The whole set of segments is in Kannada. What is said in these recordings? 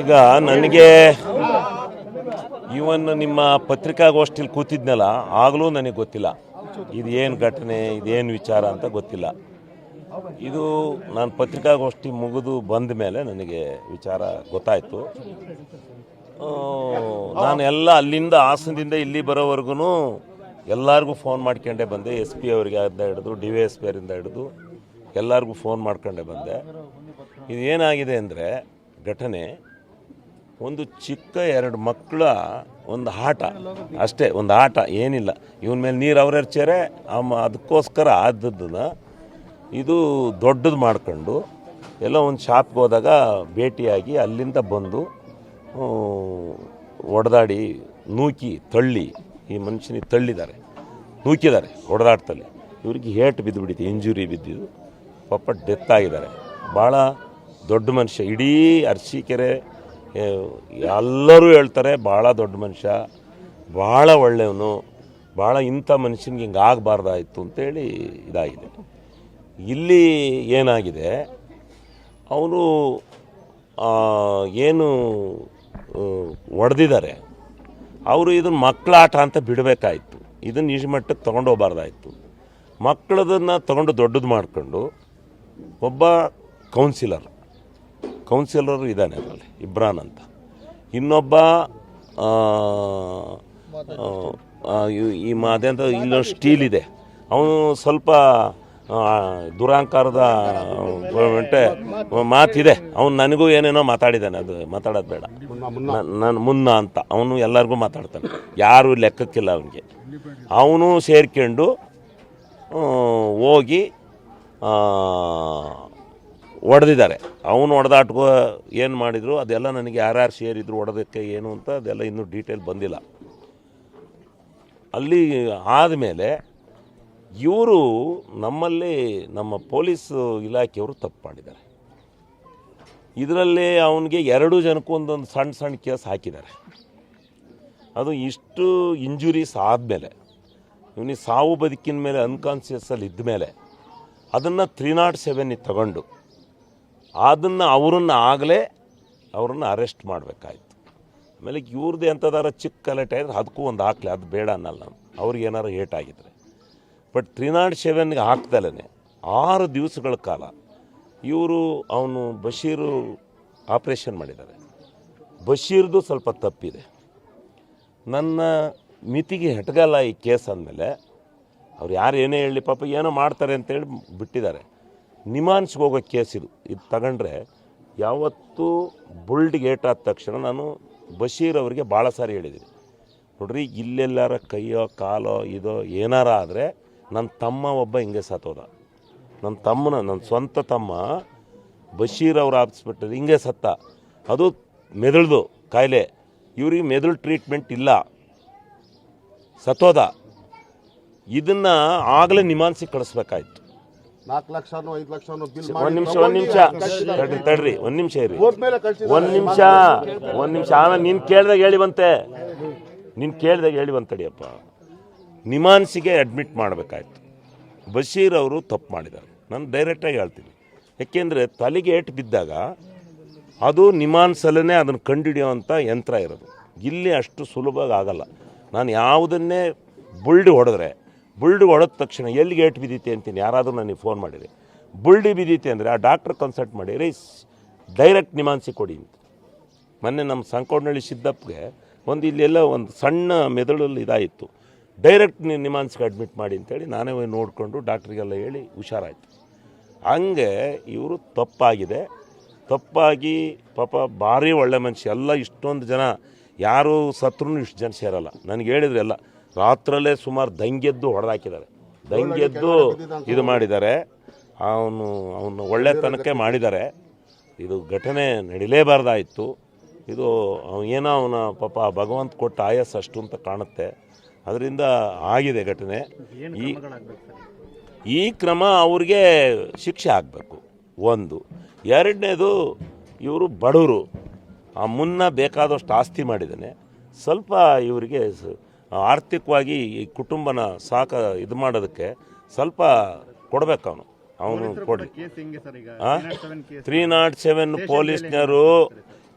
ಈಗ ನನಗೆ ಇವನ್ ನಿಮ್ಮ ಪತ್ರಿಕಾಗೋಷ್ಠಿಲಿ ಕೂತಿದ್ನಲ್ಲ, ಆಗಲೂ ನನಗೆ ಗೊತ್ತಿಲ್ಲ. ಇದು ಏನು ಘಟನೆ ಇದೇನು ವಿಚಾರ ಅಂತ ಗೊತ್ತಿಲ್ಲ. ಇದು ನಾನು ಪತ್ರಿಕಾಗೋಷ್ಠಿ ಮುಗಿದು ಬಂದ ಮೇಲೆ ನನಗೆ ವಿಚಾರ ಗೊತ್ತಾಯಿತು. ನಾನು ಎಲ್ಲ ಅಲ್ಲಿಂದ, ಹಾಸನದಿಂದ ಇಲ್ಲಿ ಬರೋವರೆಗೂ ಎಲ್ಲರಿಗೂ ಫೋನ್ ಮಾಡ್ಕೊಂಡೇ ಬಂದೆ. ಎಸ್ ಪಿ ಅವರಿಗೆ ಹಿಡಿದು, ಡಿ ವೈ ಎಸ್ ಪಿ ಅವರಿಂದ ಹಿಡಿದು. ಎಲ್ಲರಿಗೂ ಫೋನ್ ಮಾಡ್ಕೊಂಡೆ ಬಂದೆ. ಇದು ಏನಾಗಿದೆ ಅಂದರೆ ಘಟನೆ, ಒಂದು ಚಿಕ್ಕ ಎರಡು ಮಕ್ಕಳ ಒಂದು ಆಟ. ಅಷ್ಟೇ, ಒಂದು ಆಟ, ಏನಿಲ್ಲ. ಇವನ ಮೇಲೆ ನೀರು ಅವರೆರ್ಚಾರೆ ಅಮ್ಮ ಅದಕ್ಕೋಸ್ಕರ ಆದದ್ದನ್ನ ಇದು ದೊಡ್ಡದು ಮಾಡ್ಕೊಂಡು ಎಲ್ಲ ಒಂದು ಶಾಪ್ಗೆ ಹೋದಾಗ ಭೇಟಿಯಾಗಿ ಅಲ್ಲಿಂದ ಬಂದು ಒಡೆದಾಡಿ, ನೂಕಿ, ತಳ್ಳಿ, ಈ ಮನುಷ್ಯನಿಗೆ ತಳ್ಳಿದ್ದಾರೆ. ನೂಕಿದ್ದಾರೆ ಒಡೆದಾಡ್ತಲ್ಲಿ ಇವ್ರಿಗೆ ಹೇಟ್ ಬಿದ್ದುಬಿಟ್ಟಿದೆ ಇಂಜುರಿ ಬಿದ್ದಿದ್ದು. ಪಾಪ ಡೆತ್ ಆಗಿದ್ದಾರೆ. ಭಾಳ ದೊಡ್ಡ ಮನುಷ್ಯ, ಇಡೀ ಅರಸೀಕೆರೆ ಎಲ್ಲರೂ ಹೇಳ್ತಾರೆ ಭಾಳ ದೊಡ್ಡ ಮನುಷ್ಯ ಭಾಳ ಒಳ್ಳೆಯವನು ಭಾಳ ಇಂಥ ಮನುಷ್ಯನಿಗೆ ಹಿಂಗೆ ಆಗಬಾರ್ದಾಯಿತು ಅಂತೇಳಿ ಇದಾಗಿದೆ. ಇಲ್ಲಿ ಏನಾಗಿದೆ, ಅವನು ಏನು ಒಡೆದಿದ್ದಾರೆ, ಅವರು ಇದನ್ನು ಮಕ್ಕಳ ಆಟ ಅಂತ ಬಿಡಬೇಕಾಯ್ತು. ಇದನ್ನು ಈಜು ಮಟ್ಟಕ್ಕೆ ತೊಗೊಂಡು ಹೋಗಬಾರ್ದಾಯಿತು. ಮಕ್ಕಳದನ್ನು ತೊಗೊಂಡು ದೊಡ್ಡದು ಮಾಡಿಕೊಂಡು ಒಬ್ಬ ಕೌನ್ಸಿಲರ್ ಕೌನ್ಸಿಲರ್ ಇದ್ದಾನೆ ಅದರಲ್ಲಿ, ಇಬ್ರಾನ್ ಅಂತ. ಇನ್ನೊಬ್ಬ ಈ ಮಾದೆಂತ ಇಲ್ಲೊಂದು ಸ್ಟೀಲ್ ಇದೆ. ಅವನು ಸ್ವಲ್ಪ ದುರಾಂಕಾರದ, ಗೌರ್ಮೆಂಟೆ ಮಾತಿದೆ. ಅವನು ನನಗೂ ಏನೇನೋ ಮಾತಾಡಿದ್ದಾನೆ, ಅದು ಮಾತಾಡೋದು ಬೇಡ. ನಾನು ಮುನ್ನ ಅಂತ, ಅವನು ಎಲ್ಲರಿಗೂ ಮಾತಾಡ್ತಾನೆ. ಯಾರು ಲೆಕ್ಕಕ್ಕಿಲ್ಲ ಅವನಿಗೆ. ಅವನು ಸೇರ್ಕೊಂಡು ಹೋಗಿ ಹೊಡೆದಿದ್ದಾರೆ ಅವನು ಹೊಡೆದಾಟ್ಕೋ ಏನು ಮಾಡಿದ್ರು, ಅದೆಲ್ಲ ನನಗೆ ಯಾರ್ಯಾರು ಸೇರಿದ್ರು ಹೊಡೆದಕ್ಕೆ ಏನು ಅಂತ ಅದೆಲ್ಲ ಇನ್ನೂ ಡೀಟೇಲ್ ಬಂದಿಲ್ಲ. ಅಲ್ಲಿ ಆದಮೇಲೆ ಇವರು ನಮ್ಮಲ್ಲಿ ನಮ್ಮ ಪೊಲೀಸ್ ಇಲಾಖೆಯವರು ತಪ್ಪು ಮಾಡಿದ್ದಾರೆ. ಇದರಲ್ಲಿ ಅವನಿಗೆ ಎರಡು ಜನಕ್ಕೂ ಒಂದೊಂದು ಸಣ್ಣ ಸಣ್ಣ ಕೇಸ್ ಹಾಕಿದ್ದಾರೆ. ಅದು ಇಷ್ಟು ಇಂಜುರೀಸ್ ಆದಮೇಲೆ, ಇವನಿಗೆ ಸಾವು ಬದುಕಿನ ಮೇಲೆ ಅನ್ಕಾನ್ಸಿಯಸ್ಸಲ್ಲಿ ಇದ್ದ ಮೇಲೆ ಅದನ್ನು ತ್ರೀ ನಾಟ್ ಸೆವೆನ್ನಿಗೆ ತಗೊಂಡು ಅದನ್ನು ಅವರನ್ನು ಆಗಲೇ ಅವ್ರನ್ನ ಅರೆಸ್ಟ್ ಮಾಡಬೇಕಾಯ್ತು. ಆಮೇಲೆ ಇವ್ರದ್ದು ಎಂಥದಾರ ಚಿಕ್ಕ ಕಲೆಕ್ಟ್ ಆದರೆ ಅದಕ್ಕೂ ಒಂದು ಹಾಕ್ಲಿ, ಅದು ಬೇಡ ಅನ್ನಲ್ಲ ನಾನು. ಅವ್ರಿಗೆ ಏನಾರು ಏಟ್ ಆಗಿದ್ರೆ. ಬಟ್ ತ್ರೀ ನಾಟ್ ಸೆವೆನ್ಗೆ ಹಾಕ್ದಲೇ ಆರು ದಿವಸಗಳ ಕಾಲ ಇವರು ಅವನು ಬಶೀರು ಆಪ್ರೇಷನ್ ಮಾಡಿದ್ದಾರೆ. ಬಶೀರ್ದು ಸ್ವಲ್ಪ ತಪ್ಪಿದೆ. ನನ್ನ ಮಿತಿಗೆ ಹೆಟ್ಗಲ್ಲ ಈ ಕೇಸ್ ಅಂದಮೇಲೆ ಅವ್ರು ಯಾರು ಏನೇ ಹೇಳಲಿ ಪಾಪ ಏನೋ ಮಾಡ್ತಾರೆ ಅಂತೇಳಿ ಬಿಟ್ಟಿದ್ದಾರೆ. ನಿಮಾನ್ಸ್ಗೆ ಹೋಗೋ ಕೇಸ್ ಇದು. ಇದು ತಗೊಂಡ್ರೆ ಯಾವತ್ತೂ ಗೇಟ್ ಆದ ತಕ್ಷಣ ನಾನು ಬಶೀರ್ ಅವರಿಗೆ ಭಾಳ ಸಾರಿ ಹೇಳಿದ್ದೀನಿ. ನೋಡ್ರಿ, ಇಲ್ಲೆಲ್ಲಾರ ಕೈಯೋ, ಕಾಲೋ, ಇದೋ ಏನಾರ ಆದರೆ ನನ್ನ ತಮ್ಮ ಒಬ್ಬ ಹಿಂಗೆ ಸತ್ತೋದ. ನನ್ನ ತಮ್ಮನ ನನ್ನ ಸ್ವಂತ ತಮ್ಮ ಬಶೀರ್ ಅವ್ರ ಹಾಸ್ಪಿಟಲ್ ಹಿಂಗೆ ಸತ್ತ. ಅದು ಮೆದುಳ್ದು, ಕಾಯಿಲೆ. ಇವ್ರಿಗೆ ಮೆದುಳು ಟ್ರೀಟ್ಮೆಂಟ್ ಇಲ್ಲ. ಸತ್ತೋದ. ಇದನ್ನು ಆಗಲೇ ನಿಮಾನ್ಸಿಗೆ ಕಳಿಸ್ಬೇಕಾಯ್ತು. ನಾಲ್ಕು ಲಕ್ಷನೋ ಐದು ಲಕ್ಷನೋ ಬಿಲ್ ಒಂದ್ ನಿಮಿಷ ಒಂದ್ ನಿಮಿಷ. ತಡ್ರಿ ತಡ್ರಿ ಒಂದ್ ನಿಮಿಷ ಇರಿ ಕಳ್ಸಿದ್ದಾರೆ. ಒಂದ್ ನಿಮಿಷ ಒಂದ್ ನಿಮಿಷ. ಆಮೇಲೆ ನೀನ್ ಕೇಳ್ದಾಗ ಹೇಳಿ ಬಂತೆ. ನೀನ್ ಕೇಳ್ದಾಗ ಹೇಳಿ ಬಂತಡಿಯಪ್ಪ ನಿಮಾನ್ಸಿಗೆ ಅಡ್ಮಿಟ್ ಮಾಡಬೇಕಾಯ್ತು. ಬಶೀರ್ ಅವರು ತಪ್ಪು ಮಾಡಿದ್ದಾರೆ. ನಾನು ಡೈರೆಕ್ಟಾಗಿ ಹೇಳ್ತೀನಿ. ಯಾಕೆಂದರೆ ತಲೆಗೆ ಏಟು ಬಿದ್ದಾಗ ಅದು ನಿಮಾನ್ಸಲ್ಲೇ ಅದನ್ನು ಕಂಡುಹಿಡಿಯೋವಂಥ ಯಂತ್ರ ಇರೋದು. ಇಲ್ಲಿ ಅಷ್ಟು ಸುಲಭವಾಗಿ ಆಗಲ್ಲ. ನಾನು ಯಾವುದನ್ನೇ ಬುಲ್ಡ್ ಹೊಡೆದ್ರೆ ಬುಲ್ಡ್ ಹೊಡೆದ ತಕ್ಷಣ ಎಲ್ಲಿ ಗೇಟ್ ಬಿದ್ದೀತಿ ಅಂತೀನಿ. ಯಾರಾದರೂ ನನಗೆ ಫೋನ್ ಮಾಡಿರಿ. ಬುಲ್ಡಿ ಬಿದ್ದೀತಿ ಅಂದರೆ ಆ ಡಾಕ್ಟ್ರ್ ಕನ್ಸಲ್ಟ್ ಮಾಡಿ, ರೀ ಡೈರೆಕ್ಟ್ ನಿಮಾನ್ಸಿ ಕೊಡಿ ಅಂತ. ಮೊನ್ನೆ ನಮ್ಮ ಸಂಕೋಡ್ನಳ್ಳಿ ಸಿದ್ದಪ್ಪಗೆ ಒಂದು ಇಲ್ಲೆಲ್ಲ ಒಂದು ಸಣ್ಣ ಮೆದುಳಲ್ಲಿ ಇದಾಯಿತು. ಡೈರೆಕ್ಟ್ ನಿಮಾನ್ಸ್ಗೆ ಅಡ್ಮಿಟ್ ಮಾಡಿ ಅಂತೇಳಿ ನಾನೇ ಹೋಗಿ ನೋಡಿಕೊಂಡು ಡಾಕ್ಟ್ರಿಗೆಲ್ಲ ಹೇಳಿ ಹುಷಾರಾಯಿತು. ಹಂಗೆ ಇವರು ತಪ್ಪಾಗಿದೆ. ತಪ್ಪಾಗಿ ಪಾಪ ಭಾರಿ ಒಳ್ಳೆ ಮನುಷ್ಯ. ಎಲ್ಲ ಇಷ್ಟೊಂದು ಜನ ಯಾರು ಸತ್ರು ಇಷ್ಟು ಜನ ಸೇರಲ್ಲ. ನನಗೆ ಹೇಳಿದ್ರೆ ಎಲ್ಲ ರಾತ್ರಲ್ಲೇ ಸುಮಾರು ದಂಗೆದ್ದು ಹೊಡೆದಾಕಿದ್ದಾರೆ. ದಂಗೆದ್ದು ಇದು ಮಾಡಿದ್ದಾರೆ. ಅವನು ಅವನು ಒಳ್ಳೆತನಕ್ಕೆ ಮಾಡಿದ್ದಾರೆ. ಇದು ಘಟನೆ ನಡಿಲೇಬಾರ್ದಾಯಿತು. ಇದು ಏನೋ ಅವನ ಪಾಪ ಭಗವಂತ ಕೊಟ್ಟ ಆಯಸ್ ಅಷ್ಟು ಅಂತ ಕಾಣುತ್ತೆ. ಅದರಿಂದ ಆಗಿದೆ ಘಟನೆ. ಈ ಈ ಕ್ರಮ ಅವ್ರಿಗೆ ಶಿಕ್ಷೆ ಆಗಬೇಕು. ಒಂದು. ಎರಡನೇದು ಇವರು ಬಡವರು. ಆ ಮುನ್ನ ಬೇಕಾದಷ್ಟು ಆಸ್ತಿ ಮಾಡಿದ್ದಾನೆ. ಸ್ವಲ್ಪ ಇವರಿಗೆ ಸ- ಆರ್ಥಿಕವಾಗಿ ಈ ಕುಟುಂಬನ ಸಾಕ ಇದು ಮಾಡೋದಕ್ಕೆ ಸ್ವಲ್ಪ ಕೊಡಬೇಕು ಅವನು ಅವನು ಕೊಡಿ ತ್ರೀ ನಾಟ್ ಸೆವೆನ್ ಪೊಲೀಸ್ನವರು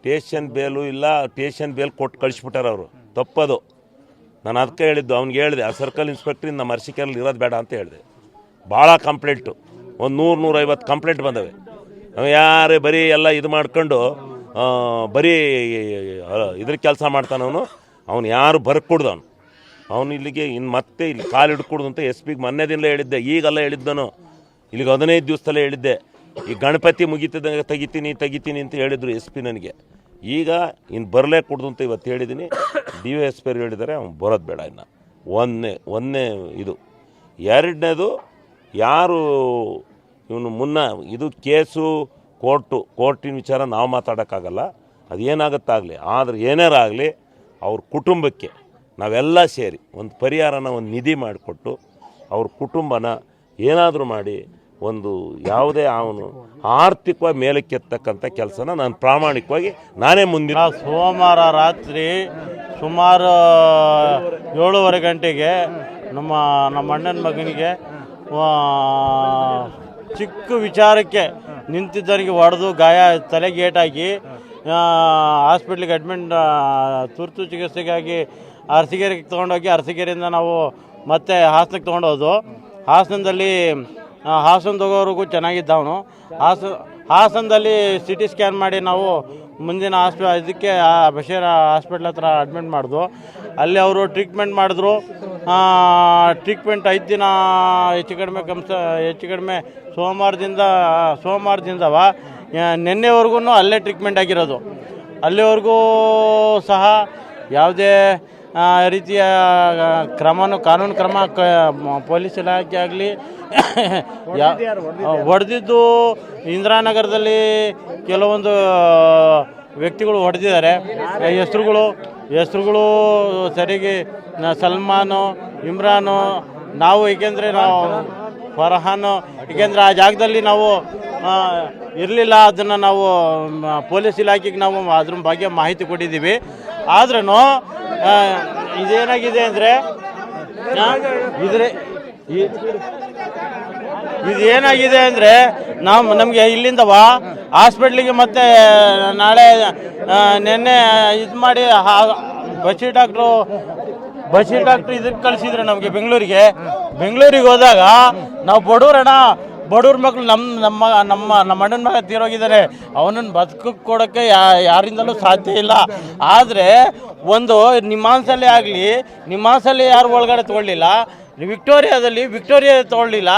ಟೇಷನ್ ಬೇಲು ಇಲ್ಲ ಟೇಷನ್ ಬೇಲ್ ಕೊಟ್ಟು ಕಳಿಸ್ಬಿಟ್ಟಾರ ಅವರು. ತಪ್ಪದು. ನಾನು ಅದಕ್ಕೆ ಹೇಳಿದ್ದು ಅವ್ನಿಗೆ ಹೇಳಿದೆ ಆ ಸರ್ಕಲ್ ಇನ್ಸ್ಪೆಕ್ಟ್ರಿಂದ ನಮ್ಮ ಅರ್ಸಿಕೆರಲ್ಲಿ ಇರೋದು ಬೇಡ ಅಂತ ಹೇಳಿದೆ. ಭಾಳ ಕಂಪ್ಲೇಂಟು ಒಂದು ನೂರು ನೂರೈವತ್ತು ಕಂಪ್ಲೇಂಟ್ ಬಂದವೆ. ಅವ ಯಾರೇ ಬರೀ ಎಲ್ಲ ಇದು ಮಾಡ್ಕೊಂಡು ಬರೀ ಇದ್ರ ಕೆಲಸ ಮಾಡ್ತಾನವನು. ಅವನು ಯಾರು ಬರ್ಕೊಡ್ದು ಅವನು ಅವನು ಇಲ್ಲಿಗೆ ಇನ್ನು ಮತ್ತೆ ಇಲ್ಲಿ ಕಾಲು ಹಿಡ್ಕೊಡ್ದು ಅಂತ ಎಸ್ ಪಿಗೆ ಮೊನ್ನೆ ದಿನ ಹೇಳಿದ್ದೆ, ಈಗಲ್ಲ ಹೇಳಿದ್ದನು. ಇಲ್ಲಿಗೆ ಹದಿನೈದು ದಿವಸದಲ್ಲೇ ಹೇಳಿದ್ದೆ. ಈ ಗಣಪತಿ ಮುಗಿತದಂಗೆ ತೆಗಿತೀನಿ ತೆಗಿತೀನಿ ಅಂತ ಹೇಳಿದ್ರು ಎಸ್ ಪಿ ನನಗೆ. ಈಗ ಇನ್ನು ಬರಲೇ ಕೊಡ್ದು ಅಂತ ಇವತ್ತು ಹೇಳಿದ್ದೀನಿ ಡಿ ವೈ ಎಸ್ ಪಿ ಅವ್ರು ಹೇಳಿದ್ದಾರೆ ಅವ್ನು ಬರೋದು ಬೇಡ ಇನ್ನು. ಒಂದನೇ ಒಂದನೇ ಇದು. ಎರಡನೇದು, ಯಾರು ಇವನು ಮುನ್ನ ಇದು ಕೇಸು, ಕೋರ್ಟು, ಕೋರ್ಟಿನ ವಿಚಾರ ನಾವು ಮಾತಾಡೋಕ್ಕಾಗಲ್ಲ. ಅದೇನಾಗುತ್ತಾಗಲಿ, ಆದರೆ ಏನಾರಾಗಲಿ ಅವ್ರ ಕುಟುಂಬಕ್ಕೆ ನಾವೆಲ್ಲ ಸೇರಿ ಒಂದು ಪರಿಹಾರನ ಒಂದು ನಿಧಿ ಮಾಡಿಕೊಟ್ಟು ಅವ್ರ ಕುಟುಂಬನ ಏನಾದರೂ ಮಾಡಿ ಒಂದು ಯಾವುದೇ ಅವನು ಆರ್ಥಿಕವಾಗಿ ಮೇಲಕ್ಕೆತ್ತಕ್ಕಂಥ ಕೆಲಸನ ನಾನು ಪ್ರಾಮಾಣಿಕವಾಗಿ ನಾನೇ ಮುಂದಿನ ಸೋಮವಾರ ರಾತ್ರಿ ಸುಮಾರು ಏಳುವರೆ ಗಂಟೆಗೆ ನಮ್ಮ ನಮ್ಮ ಅಣ್ಣನ ಮಗನಿಗೆ ಚಿಕ್ಕ ವಿಚಾರಕ್ಕೆ ನಿಂತಿದ್ದವರಿಗೆ ಹೊಡೆದು ಗಾಯ ತಲೆಗೆ ಏಟಾಗಿ ಹಾಸ್ಪಿಟ್ಲಿಗೆ ಅಡ್ಮಿಟ್ ತುರ್ತು ಚಿಕಿತ್ಸೆಗಾಗಿ ಅರಸಿಗೆರೆಗೆ ತೊಗೊಂಡೋಗಿ ಅರಸಿಗೆರೆಯಿಂದ ನಾವು ಮತ್ತೆ ಹಾಸನಕ್ಕೆ ತೊಗೊಂಡೋದು ಹಾಸನದಲ್ಲಿ ಆ, ಹಾಸನ ಹೋಗೋವರೆಗೂ ಚೆನ್ನಾಗಿದ್ದ ಅವನು. ಹಾಸ ಹಾಸನದಲ್ಲಿ ಸಿ ಟಿ ಸ್ಕ್ಯಾನ್ ಮಾಡಿ ನಾವು ಮುಂದಿನ ಹಾಸ್ಪಿ ಇದಕ್ಕೆ ಆ ಬಶೀರ್ ಹಾಸ್ಪಿಟ್ಲ್ ಹತ್ರ ಅಡ್ಮಿಟ್ ಮಾಡಿದ್ವು ಅಲ್ಲಿ ಅವರು ಟ್ರೀಟ್ಮೆಂಟ್ ಮಾಡಿದ್ರು. ಟ್ರೀಟ್ಮೆಂಟ್ ಐದು ದಿನ ಹೆಚ್ಚು ಕಡಿಮೆ ಕಮ್ಸ ಹೆಚ್ಚು ಕಡಿಮೆ ಸೋಮವಾರದಿಂದ ಸೋಮವಾರದಿಂದವ. ನಿನ್ನೆವರೆಗೂ ಅಲ್ಲೇ ಟ್ರೀಟ್ಮೆಂಟ್ ಆಗಿರೋದು. ಅಲ್ಲಿವರೆಗೂ ಸಹ ಯಾವುದೇ ರೀತಿಯ ಕ್ರಮನು, ಕಾನೂನು ಕ್ರಮ ಪೊಲೀಸ್ ಇಲಾಖೆ ಆಗಲಿ ಹೊಡೆದಿದ್ದು ಇಂದಿರಾನಗರದಲ್ಲಿ ಕೆಲವೊಂದು, ವ್ಯಕ್ತಿಗಳು ಹೊಡೆದಿದ್ದಾರೆ. ಹೆಸರುಗಳು ಹೆಸರುಗಳು ಸರಿಗೆ ಸಲ್ಮಾನು, ಇಮ್ರಾನು, ನಾವು ಏಕೆಂದರೆ ನಾವು ಫರ್ಹಾನು ಏಕೆಂದರೆ ಆ ಜಾಗದಲ್ಲಿ ನಾವು ಇರಲಿಲ್ಲ ಅದನ್ನು ನಾವು ಪೊಲೀಸ್ ಇಲಾಖೆಗೆ ನಾವು ಅದ್ರ ಬಗ್ಗೆ ಮಾಹಿತಿ ಕೊಟ್ಟಿದ್ದೀವಿ. ಆದ್ರೂ ಇದೇನಾಗಿದೆ ಅಂದರೆ ಇದ್ರೆ ಇದು ಏನಾಗಿದೆ ಅಂದರೆ, ನಾವು ನಮಗೆ ಇಲ್ಲಿಂದವ ಹಾಸ್ಪಿಟ್ಲಿಗೆ ಮತ್ತೆ ನಾಳೆ ನಿನ್ನೆ, ಇದು ಮಾಡಿ ಬಚ್ಚಿ ಡಾಕ್ಟ್ರು ಬಶೀರ್ ಡಾಕ್ಟರ್ ಇದಕ್ಕೆ ಕಳಿಸಿದ್ರು ನಮಗೆ ಬೆಂಗಳೂರಿಗೆ. ಬೆಂಗಳೂರಿಗೆ ಹೋದಾಗ ನಾವು ಬಡವ್ರಣ್ಣ ಬಡವ್ರ ಮಕ್ಳು ನಮ್ಮ ನಮ್ಮ ನಮ್ಮ ನಮ್ಮ ಅಣ್ಣನ ಮಗ ತೀರೋಗಿದ್ದಾರೆ ಅವನನ್ನು ಬದುಕಕ್ಕೆ ಕೊಡೋಕ್ಕೆ ಯಾರಿಂದಲೂ ಸಾಧ್ಯ ಇಲ್ಲ. ಆದರೆ ಒಂದು ನಿಮ್ಮಾನ್ಸಲ್ಲೇ ಆಗಲಿ ನಿಮ್ಮಾನ್ಸಲ್ಲಿ ಯಾರು ಒಳಗಡೆ ತೊಗೊಳ್ಳಿಲ್ಲ. ವಿಕ್ಟೋರಿಯಾದಲ್ಲಿ ವಿಕ್ಟೋರಿಯಾ ತೊಗೊಳ್ಳಿಲ್ಲ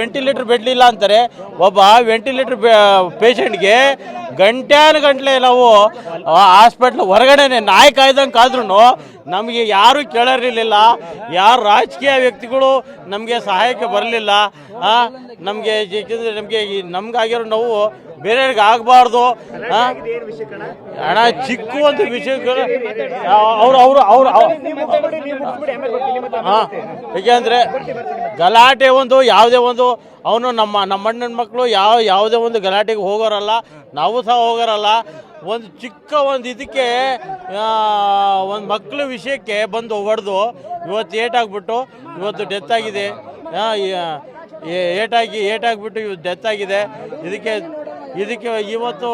ವೆಂಟಿಲೇಟರ್ ಬೆಡ್ಲಿಲ್ಲ ಅಂತಾರೆ, ಒಬ್ಬ ವೆಂಟಿಲೇಟರ್ ಪೇಷಂಟ್ಗೆ ಗಂಟ್ಯಾನು ಗಂಟ್ಲೆ ನಾವು ಹಾಸ್ಪಿಟ್ಲ್ ಹೊರಗಡೆನೆ ನಾಯಿ ಕಾಯ್ದಂಗೆ ಆದ್ರೂ ನಮಗೆ ಯಾರೂ ಕೇಳರಿರಲಿಲ್ಲ, ಯಾರು ರಾಜಕೀಯ ವ್ಯಕ್ತಿಗಳು ನಮಗೆ ಸಹಾಯಕ್ಕೆ ಬರಲಿಲ್ಲ ನಮಗೆ ನಮಗೆ ನಮ್ಗಾಗಿರೋ ನೋವು ಬೇರೆಯವ್ರಿಗೆ ಆಗಬಾರ್ದು ಹಣ ಚಿಕ್ಕ ಒಂದು ವಿಷಯ ಅವರು ಅವರು ಅವ್ರು ಹಾಂ. ಏಕೆಂದರೆ ಗಲಾಟೆ ಒಂದು ಯಾವುದೇ ಒಂದು ಅವನು ನಮ್ಮ ನಮ್ಮ ಅಣ್ಣನ ಮಕ್ಕಳು ಯಾವ ಯಾವುದೇ ಒಂದು ಗಲಾಟೆಗೆ ಹೋಗೋರಲ್ಲ ನಾವು ಸಹ ಹೋಗೋರಲ್ಲ. ಒಂದು ಚಿಕ್ಕ ಒಂದು ಇದಕ್ಕೆ ಒಂದು ಮಕ್ಕಳ ವಿಷಯಕ್ಕೆ ಬಂದು ಹೊಡೆದು ಇವತ್ತು ಏಟಾಗ್ಬಿಟ್ಟು ಇವತ್ತು ಡೆತ್ ಆಗಿದೆ. ಏಟಾಗಿ ಏಟಾಗ್ಬಿಟ್ಟು ಇವತ್ತು ಡೆತ್ ಆಗಿದೆ. ಇದಕ್ಕೆ ಇದಕ್ಕೆ ಇವತ್ತು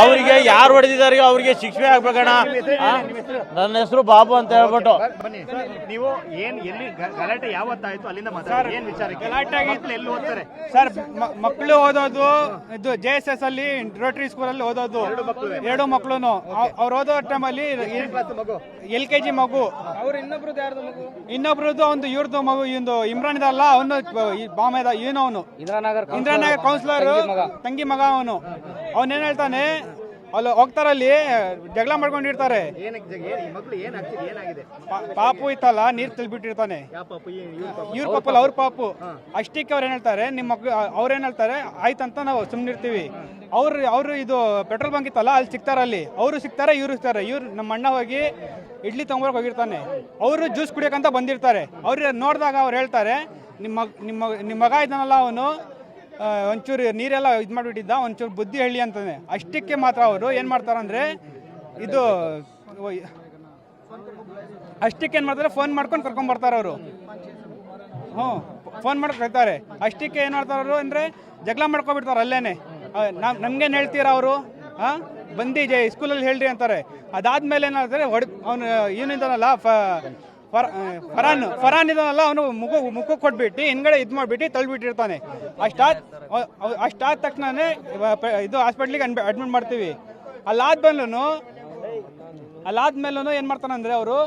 ಅವರಿಗೆ ಯಾರು ಹೊಡೆದಿದ್ದಾರೆ ಅವರಿಗೆ ಶಿಕ್ಷೆ ಆಗ್ಬೇಕಣ ನನ್ನ ಹೆಸರು ಬಾಬು ಅಂತ ಹೇಳ್ಬಿಟ್ಟು. ನೀವು ಏನ್ ಎಲ್ಲಿ ಗಲಾಟೆ ಯಾವತ್ತಾಯ್ತು? ಅಲ್ಲಿಂದ ಏನ್ ವಿಚಾರ ಗಲಾಟೆ ಆಗಿತ್ತು. ಎಲ್ಲಿ ಓದ್ತಾರೆ? ಸರ್ ಮಕ್ಕಳು ಓದೋದು ಇದು ಜೆ ಎಸ್ ಎಸ್ ಅಲ್ಲಿ ರೋಟರಿ ಸ್ಕೂಲ್ ಅಲ್ಲಿ ಓದೋದು. ಎರಡು ಮಕ್ಕಳು ಅವ್ರು ಓದೋ ಟೈಮಲ್ಲಿ ಎಲ್ ಕೆ ಜಿ ಮಗು? ಇನ್ನೊಬ್ರದ್ದು ಒಂದು ಇವ್ರದ್ದು ಮಗು ಇಂದು ಇಮ್ರಾನ್ ಇದಲ್ಲ ಅವನು ಬಾಂಬೆ ಏನು ಅವನು? ಇಂದ್ರಾನಗರ್ ಕೌನ್ಸಿಲರ್ ತಂಗಿ ಮಗ. ಅವನು. ಅವನೇನ್ ಹೇಳ್ತಾನೆ ಅಲ್ಲಿ ಹೋಗ್ತಾರಲ್ಲಿ ಜಗಳ ಮಾಡ್ಕೊಂಡಿರ್ತಾರೆ. ಪಾಪು ಇತ್ತಲ್ಲ ನೀರ್ ಈ- ಇವ್ರ ಪಾಪ? ಇವ್ರ ಪಾಪಲ್ಲ ಅವ್ರ ಪಾಪು. ಅಷ್ಟಕ್ಕೆ ಅವ್ರು ಏನ್ ಹೇಳ್ತಾರೆ ನಿಮ್ಮ ಮಕ್ಳು ಅವ್ರ ಏನ್ ಹೇಳ್ತಾರೆ ಆಯ್ತಂತ ನಾವು ಸುಮ್ಮನಿರ್ತೀವಿ ಅವ್ರು ಅವರು ಇದು ಪೆಟ್ರೋಲ್ ಬಂಕ್ ಇತ್ತಲ್ಲ ಅಲ್ಲಿ ಸಿಗ್ತಾರೆ ಅಲ್ಲಿ ಅವರು ಸಿಗ್ತಾರೆ ಇವ್ರು ಸಿಗ್ತಾರೆ. ಇವ್ರು ನಮ್ಮ ಅಣ್ಣ ಹೋಗಿ ಇಡ್ಲಿ ತೊಗೊಂಬರಕ್ಕೆ ಹೋಗಿರ್ತಾನೆ. ಅವರು ಜ್ಯೂಸ್ ಕುಡಿಯೋಕ್ಕಂತ ಬಂದಿರ್ತಾರೆ. ಅವ್ರಿಗೆ ನೋಡಿದಾಗ ಅವ್ರು ಹೇಳ್ತಾರೆ, ನಿಮ್ಮ ನಿಮ್ಮ ನಿಮ್ಮ ಮಗ ಇದ್ದಾನಲ್ಲ ಅವನು ಒಂಚೂರು ನೀರೆಲ್ಲ ಇದು ಮಾಡಿಬಿಟ್ಟಿದ್ದ, ಒಂಚೂರು ಬುದ್ಧಿ ಹೇಳಿ ಅಂತಾನೆ. ಅಷ್ಟಕ್ಕೆ ಮಾತ್ರ ಅವರು ಏನು ಮಾಡ್ತಾರಂದ್ರೆ ಇದು, ಅಷ್ಟಕ್ಕೆ ಏನು ಮಾಡ್ತಾರೆ ಫೋನ್ ಮಾಡ್ಕೊಂಡು ಕರ್ಕೊಂಬರ್ತಾರೆ ಅವರು. ಹ್ಞೂ ಫೋನ್ ಮಾಡಿ ಕರೀತಾರೆ. ಅಷ್ಟಕ್ಕೆ ಏನು ಮಾಡ್ತಾರೆ ಅವರು ಅಂದರೆ, ಜಗಳ ಮಾಡ್ಕೊಬಿಡ್ತಾರೆ ಅಲ್ಲೇ ನಮ್, ನಮ್ಗೇನು ಹೇಳ್ತೀರಾ ಅವರು? ಹಾಂ ಬಂದು ಜೈ, ಸ್ಕೂಲಲ್ಲಿ ಹೇಳ್ರಿ ಅಂತಾರೆ. ಅದಾದ್ಮೇಲೆ ಏನಾದ್ರೆ ಹೊಡ್, ಅವನು ಏನಿದ್ದಾನಲ್ಲ ಫರ್ ಫರಾನ್ ಫರಾನ್ ಇದಾನಲ್ಲ ಅವನು ಮುಖ ಮುಖ ಕೊಟ್ಬಿಟ್ಟು, ಹಿಂದ್ಗಡೆ ಇದು ಮಾಡಿಬಿಟ್ಟು ತಳ್ಳಿಬಿಟ್ಟಿರ್ತಾನೆ. ಅಷ್ಟಾದ ಅಷ್ಟಾದ ತಕ್ಷಣನೇ ಇದು ಹಾಸ್ಪಿಟ್ಲಿಗೆ ಅಡ್ಮಿಟ್ ಮಾಡ್ತೀವಿ. ಅಲ್ಲಾದ್ಮೇಲೂ ಅಲ್ಲಾದ್ಮೇಲೂ ಏನು ಮಾಡ್ತಾನೆ ಅಂದರೆ ಅವರು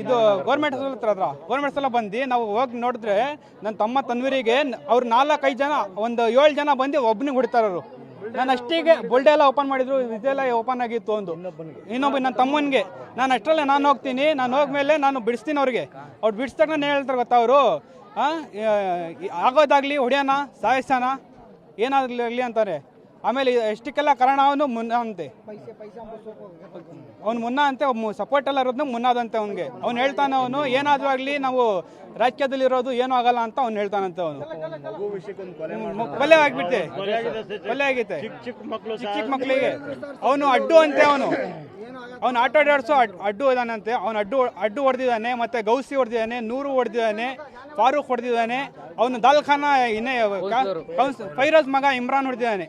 ಇದು ಗೌರ್ಮೆಂಟ್ ಹಾಸ್ಪಿಟಲ್ ಹತ್ರ ಹತ್ರ ಗೌರ್ಮೆಂಟ್ ಎಲ್ಲ ಬಂದು ನಾವು ಹೋಗಿ ನೋಡಿದ್ರೆ ನನ್ನ ತಮ್ಮ ತನ್ವೀರಿಗೆ, ಅವ್ರು ನಾಲ್ಕೈದು ಜನ, ಒಂದು ಏಳು ಜನ ಬಂದು ಒಬ್ಬನಿಗೆ ಹೊಡಿತಾರೆ ಅವರು ನಾನು ಅಷ್ಟಿಗೆ ಬೋಲ್ಡೆ ಎಲ್ಲ ಓಪನ್ ಮಾಡಿದ್ರು, ಇದೆಲ್ಲ ಓಪನ್ ಆಗಿತ್ತು ಒಂದು. ಇನ್ನೊಬ್ಬ ನನ್ನ ತಮ್ಮನಿಗೆ. ನಾನು ಅಷ್ಟರಲ್ಲೇ ನಾನು ಹೋಗ್ತೀನಿ, ನಾನು ಹೋಗ್ಮೇಲೆ ನಾನು ಬಿಡಿಸ್ತೀನಿ ಅವ್ರಿಗೆ. ಅವ್ರು ಬಿಡಿಸ್ದಾಗ ನಾನು ಹೇಳ್ತಾರೆ ಗೊತ್ತಾ ಅವರು? ಆಗೋದಾಗ್ಲಿ ಹೊಡಿಯೋಣ ಸಾಯಿಸೋಣ ಏನಾಗಲಿ ಅಂತಾರೆ. ಆಮೇಲೆ ಎಷ್ಟಕ್ಕೆಲ್ಲ ಕಾರಣ ಅವನು ಮುನ್ನ ಅಂತೆ ಅವ್ನು ಮುನ್ನ ಅಂತೆ ಸಪೋರ್ಟ್ ಎಲ್ಲ ಇರೋದು ಮುನ್ನಾದಂತೆ ಅವನಿಗೆ. ಅವ್ನು ಹೇಳ್ತಾನೆ ಅವನು ಏನಾದರೂ ಆಗಲಿ ನಾವು ರಾಜಕೀಯದಲ್ಲಿ ಇರೋದು ಏನೂ ಆಗಲ್ಲ ಅಂತ ಅವ್ನು ಹೇಳ್ತಾನಂತೆ ಅವನು. ಕೊಲೆ ಆಗಿಬಿಟ್ಟೆ. ಕೊಲೆ ಆಗೈತೆ ಚಿಕ್ಕ ಚಿಕ್ಕ ಮಕ್ಕಳಿಗೆ ಅವನು ಅಡ್ಡು ಅಂತೆ ಅವನು. ಅವನು ಆಟೋ ಡ್ರೈವರ್ಸು ಅಡ್ಡು ಇದಾನಂತೆ. ಅವ್ನು ಅಡ್ಡು ಅಡ್ಡು ಹೊಡೆದಿದ್ದಾನೆ ಮತ್ತೆ ಗೌಸಿ ಹೊಡೆದಿದ್ದಾನೆ ನೂರು ಹೊಡೆದಿದ್ದಾನೆ ಫಾರೂಕ್ ಹೊಡೆದಿದ್ದಾನೆ ಅವನು ದಾಲ್ಖಾನ ಇನ್ನೇ ಕೌನ್ಸ್- ಫೈರೋಜ್ ಮಗ ಇಮ್ರಾನ್ ಹೊಡೆದಿದ್ದಾನೆ.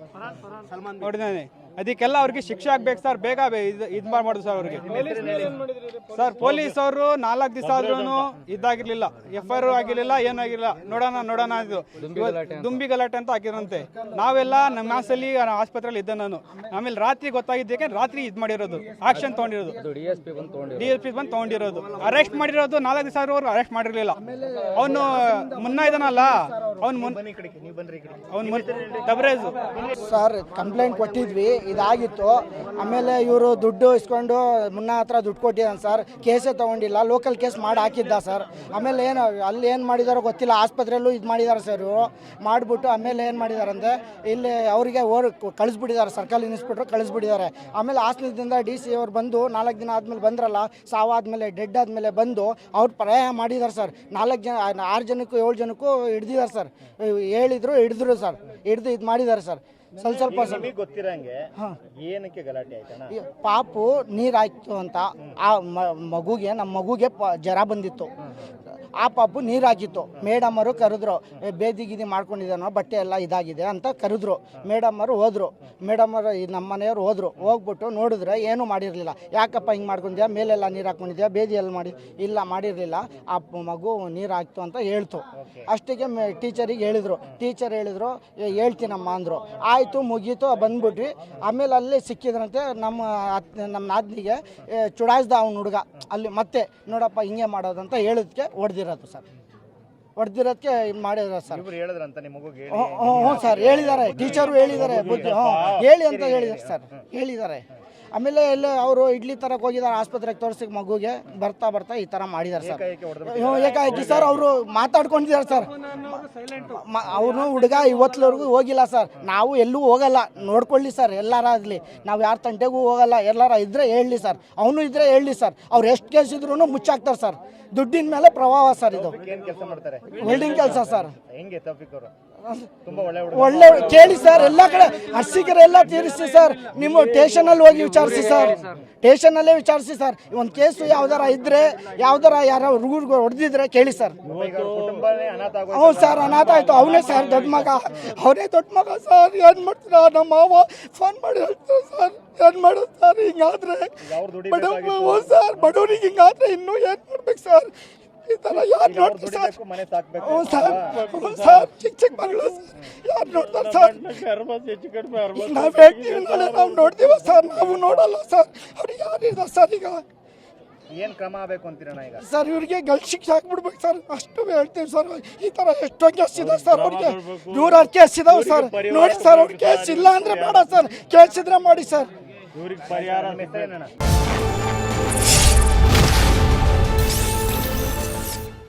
ಹೊಡೆದಿದ್ದಾನೆ. ಅದಕ್ಕೆಲ್ಲ ಅವ್ರಿಗೆ ಶಿಕ್ಷೆ ಆಗ್ಬೇಕು ಸರ್. ಬೇಗ ಇದು ಮಾಡ್ಬಾರ್ದು ಸರ್ ಅವ್ರಿಗೆ. ಸರ್ ಪೊಲೀಸ್ ಅವರು ನಾಲ್ಕು ದಿವಸ ಆದ್ರೂ ಇದಾಗಿರ್ಲಿಲ್ಲ. ಎಫ್ ಐ ಆರ್ ಆಗಿರ್ಲಿಲ್ಲ ಏನಾಗಿರ್ಲಿಲ್ಲ ನೋಡೋಣ ನೋಡೋಣ ಇದು. ದುಂಬಿ ಗಲಾಟೆ ಅಂತ. ಹಾಕಿರಂತೆ. ನಾವೆಲ್ಲ ನಮ್ಮ ಮಾಸಲ್ಲಿ ಆಸ್ಪತ್ರೆಯಲ್ಲಿ ಇದ್ದೆ ನಾನು. ಆಮೇಲೆ ರಾತ್ರಿ ಗೊತ್ತಾಗಿದ್ದಕ್ಕೆ ರಾತ್ರಿ ಇದು ಮಾಡಿರೋದು. ಆಕ್ಷನ್ ತಗೊಂಡಿರೋದು. ಡಿ ಎಸ್ ಪಿ ಬಂದು ತಗೊಂಡಿರೋದು. ಅರೆಸ್ಟ್ ಮಾಡಿರೋದು ನಾಲ್ಕು ದಿವಸ ಆದ್ರೂ ಅರೆಸ್ಟ್ ಮಾಡಿರ್ಲಿಲ್ಲ. ಅವನು ಮುನ್ನ ಇದಾನಲ್ಲ. ಅವ್ನು ಮುಂದೆ ಮುಂದೆ ಅವ್ನು ಮುನ್ ಟಬ್ರೇಜ್ ಸರ್ ಕಂಪ್ಲೇಂಟ್ ಕೊಟ್ಟಿದ್ವಿ ಇದಾಗಿತ್ತು. ಆಮೇಲೆ ಇವರು ದುಡ್ಡು ಇಸ್ಕೊಂಡು ಮುನ್ನ ಹತ್ರ ದುಡ್ಡು ಕೊಟ್ಟಿದ್ದಾನೆ ಸರ್. ಕೇಸೇ ತಗೊಂಡಿಲ್ಲ ಲೋಕಲ್ ಕೇಸ್ ಮಾಡಿ ಹಾಕಿದ್ದ ಸರ್. ಆಮೇಲೆ ಏನು ಅಲ್ಲಿ ಏನು ಮಾಡಿದಾರೋ ಗೊತ್ತಿಲ್ಲ ಆಸ್ಪತ್ರೆಯಲ್ಲೂ ಇದು ಮಾಡಿದ್ದಾರೆ ಸರ್ ಇವರು. ಮಾಡಿಬಿಟ್ಟು ಆಮೇಲೆ ಏನು ಮಾಡಿದ್ದಾರೆ ಅಂದರೆ ಇಲ್ಲಿ ಅವರಿಗೆ ಓರ್ ಕಳಿಸ್ಬಿಟ್ಟಿದ್ದಾರೆ ಸರ್ಕಲ್ ಇನ್ಸ್ಪೆಕ್ಟ್ರು ಕಳಿಸ್ಬಿಟ್ಟಿದ್ದಾರೆ ಆಮೇಲೆ ಹಾಸನದಿಂದ ಡಿ ಸಿ ಅವ್ರು ಬಂದು ನಾಲ್ಕು ದಿನ ಆದಮೇಲೆ ಬಂದ್ರಲ್ಲ ಸಾವಾದ್ಮೇಲೆ ಡೆಡ್ ಆದಮೇಲೆ ಬಂದು ಅವ್ರು ಪ್ರಯಾಣ ಮಾಡಿದ್ದಾರೆ ಸರ್. ನಾಲ್ಕು ಜನ ಆರು ಜನಕ್ಕೂ ಏಳು ಜನಕ್ಕೂ ಹಿಡ್ದಿದ್ದಾರೆ ಸರ್. ಹೇಳಿದ್ರು ಹಿಡಿದ್ರು ಸರ್. ಹಿಡಿದು ಇದು ಮಾಡಿದ್ದಾರೆ ಸರ್. ಸ್ವಲ್ಪ ಸ್ವಲ್ಪ ಸ್ವಲ್ಪ. ನಿಮಗೆ ಗೊತ್ತಿರಂಗೆ ಏನಕ್ಕೆ ಗಲಾಟೆ ಆಯ್ತಣ್ಣ? ಈ ಪಾಪು ನೀರಾಯ್ತು ಅಂತ ಆ ಮ- ಮಗುಗೆ ನಮ್ಮ ಮಗುಗೆ ಪ ಜ್ವರ ಬಂದಿತ್ತು. ಆ ಪಾಪು ನೀರಾಗಿತ್ತು ಹಾಕಿತ್ತು. ಅವರು ಕರೆದ್ರು "ಏ, ಬೇದಿ ಗೀದಿ ಮಾಡ್ಕೊಂಡಿದ್ದಾನೋ ಬಟ್ಟೆ ಎಲ್ಲ ಇದಾಗಿದೆ ಅಂತ ಕರೆದ್ರು. ಮೇಡಮ್ಮರು ಹೋದ್ರು. ಮೇಡಮ್ಮರು ಈ ನಮ್ಮ ಮನೆಯವ್ರು ಹೋದ್ರು. ಹೋಗ್ಬಿಟ್ಟು ನೋಡಿದ್ರೆ ಏನೂ ಮಾಡಿರಲಿಲ್ಲ. ಯಾಕಪ್ಪ ಹಿಂಗೆ ಮಾಡ್ಕೊಂಡಿದ್ಯಾ? ಮೇಲೆಲ್ಲ ನೀರು ಹಾಕ್ಕೊಂಡಿದ್ಯಾ ಬೇದಿ ಎಲ್ಲ ಮಾಡಿ ಇಲ್ಲ ಮಾಡಿರಲಿಲ್ಲ. ಆ ಪ- ಮಗು ನೀರು ಹಾಕ್ತು ಅಂತ ಹೇಳ್ತು. ಅಷ್ಟಿಗೆ ಟೀಚರಿಗೆ ಹೇಳಿದ್ರು. ಟೀಚರ್ ಹೇಳಿದ್ರು "ಏ, ಹೇಳ್ತೀನಮ್ಮ ಅಂದರು. ಆಯಿತು ಮುಗೀತು ಬಂದ್ಬಿಟ್ವಿ. ಆಮೇಲೆ ಅಲ್ಲಿ ಸಿಕ್ಕಿದ್ರಂತೆ ನಮ್ಮ ನಮ್ಮ ನಾದ್ನಿಗೆ ಚುಡಾಯಿಸ್ದ ಅವ್ನ ಹುಡುಗ. ಅಲ್ಲಿ ಮತ್ತೆ ನೋಡಪ್ಪ ಹಿಂಗೆ ಮಾಡೋದಂತ ಹೇಳಿದ್ಕೆ ಹೊಡೆದಿರೋದು ಸರ್. ಹೊಡೆದಿರೋದಕ್ಕೆ ಮಾಡಿದ್ರ ಸರ್. ಹ್ಞೂ ಸರ್ ಹೇಳಿದ್ದಾರೆ. ಟೀಚರು ಹೇಳಿದ್ದಾರೆ ಬುದ್ಧಿ ಹ್ಞೂ ಹೇಳಿ ಅಂತ ಹೇಳಿದ್ದಾರೆ ಸರ್. ಹೇಳಿದ್ದಾರೆ. ಆಮೇಲೆ ಎಲ್ಲ ಅವರು ಇಡ್ಲಿ ತರಕ್ಕೆ ಹೋಗಿದ್ದಾರೆ ಆಸ್ಪತ್ರೆಗೆ ತೋರಿಸಿ ಮಗುಗೆ ಬರ್ತಾ ಬರ್ತಾ ಈ ಥರ ಮಾಡಿದ್ದಾರೆ ಸರ್. ಹ್ಞೂ ಏಕಾಏಕಿ ಸರ್ ಅವರು ಮಾತಾಡ್ಕೊಂಡಿದ್ದಾರೆ ಸರ್. ಅವನು ಹುಡುಗ ಇವತ್ತುವರೆಗೂ ಹೋಗಿಲ್ಲ ಸರ್. ನಾವು ಎಲ್ಲೂ ಹೋಗಲ್ಲ. ನೋಡ್ಕೊಳ್ಳಿ ಸರ್ ಎಲ್ಲಾರ ಆಗಲಿ. ನಾವು ಯಾರ ತಂಟೆಗೂ ಹೋಗಲ್ಲ. ಎಲ್ಲಾರ ಇದ್ರೆ ಹೇಳಲಿ ಸರ್. ಅವನು ಇದ್ರೆ ಹೇಳಲಿ ಸರ್. ಅವ್ರು ಎಷ್ಟು ಕೇಸ್ ಇದ್ರೂ ಮುಚ್ಚಾಕ್ತಾರೆ ಸರ್. ದುಡ್ಡಿನ ಮೇಲೆ ಪ್ರಭಾವ ಸರ್ ಇದು. ಏನ್ ಕೆಲಸ ಮಾಡ್ತಾರೆ? ವೆಲ್ಡಿಂಗ್ ಕೆಲಸ ಸರ್. ಹೆಂಗೆ ಒಳ್ಳೆ ಕೇಳಿ ಸರ್ ಎಲ್ಲ ಕಡೆ ಅರ್ಸಿಕರೆಲ್ಲ ತೀರಿಸಿ ಸರ್. ನಿಮ್ಮ ಸ್ಟೇಷನಲ್ಲಿ ಹೋಗಿ ವಿಚಾರಿಸಿ ಸರ್. ಸ್ಟೇಷನಲ್ಲೇ ವಿಚಾರಿಸಿ ಸರ್. ಒಂದು ಕೇಸು ಯಾವ್ದಾರ ಇದ್ರೆ ಯಾವ್ದಾರ ಯಾರ ಹುಡುಗರು ಹೊಡೆದಿದ್ರೆ ಕೇಳಿ ಸರ್. ಹ್ಞೂ ಸರ್ ಅನಾಥ ಆಯ್ತು. ಅವನೇ ಸರ್ ದೊಡ್ಡ ಮಗ. ಅವನೇ ದೊಡ್ಡ ಮಗ ಸರ್. ಏನ್ ಮಾಡ್ತೀರಾ? ನಮ್ಮ ಮಾವ ಫೋನ್ ಮಾಡಿ ಹೇಳ್ತಾರೆ ಸರ್. ಏನ್ ಮಾಡೋದು ಸರ್? ಹಿಂಗಾದ್ರೆ ಬಡವ್ರಿಗೆ ಬಡವ ಸರ್. ಬಡವರಿಗೆ ಹಿಂಗಾದ್ರೆ ಇನ್ನೂ ಏನ್ ಮಾಡ್ಬೇಕು ಸರ್? ಈ ಥರ ಯಾರು ನೋಡ್ತೀವಿ ಸರ್ ಮನೆ ಸಾಕ್ಬೇಕು. ಹ್ಞೂ ಸರ್ ಹ್ಞೂ ಸರ್ ಚಿಕ್ಕ ಚಿಕ್ಕ ಮಗಳು ಯಾರು ನೋಡ್ತಾರೆ ಸರ್ ಹೆಚ್ಚು ಕಡಿಮೆ ಈಗ ನಾವು ಹೇಳ್ತೀವಿ ನಾಳೆ ನಾವು ನೋಡ್ತೀವ ಸರ್? ನಾವು ನೋಡಲ್ಲ ಸರ್. ಅವ್ರಿಗೆ ಯಾರಿಲ್ಲ ಸರ್ ಈಗ? ಏನ್ ಕ್ರಮ ಆಗ್ಬೇಕು ಅಂತೀರಣ್ಣ ಈಗ? ಸರ್ ಇವ್ರಿಗೆ ಗಲ್ ಶಿಕ್ಷೆ ಹಾಕ್ಬಿಡ್ಬೇಕು ಸರ್. ಅಷ್ಟು ಹೇಳ್ತೀವಿ ಸರ್. ಈ ತರ ಎಷ್ಟೋ ಕೇಸ್ ಇದೆ ಸರ್ ಅವ್ರಿಗೆ. ನೂರಾರು ಕೇಸ್ ಇದಾವೆ ಸರ್. ನೋಡಿ ಸರ್ ಅವ್ರ ಕೇಸ್ ಇಲ್ಲ ಅಂದ್ರೆ ಬೇಡ ಸರ್. ಕೇಸ್ ಇದ್ರೆ ಮಾಡಿ ಸರ್. ಇವ್ರಿಗೆ ಪರಿಹಾರ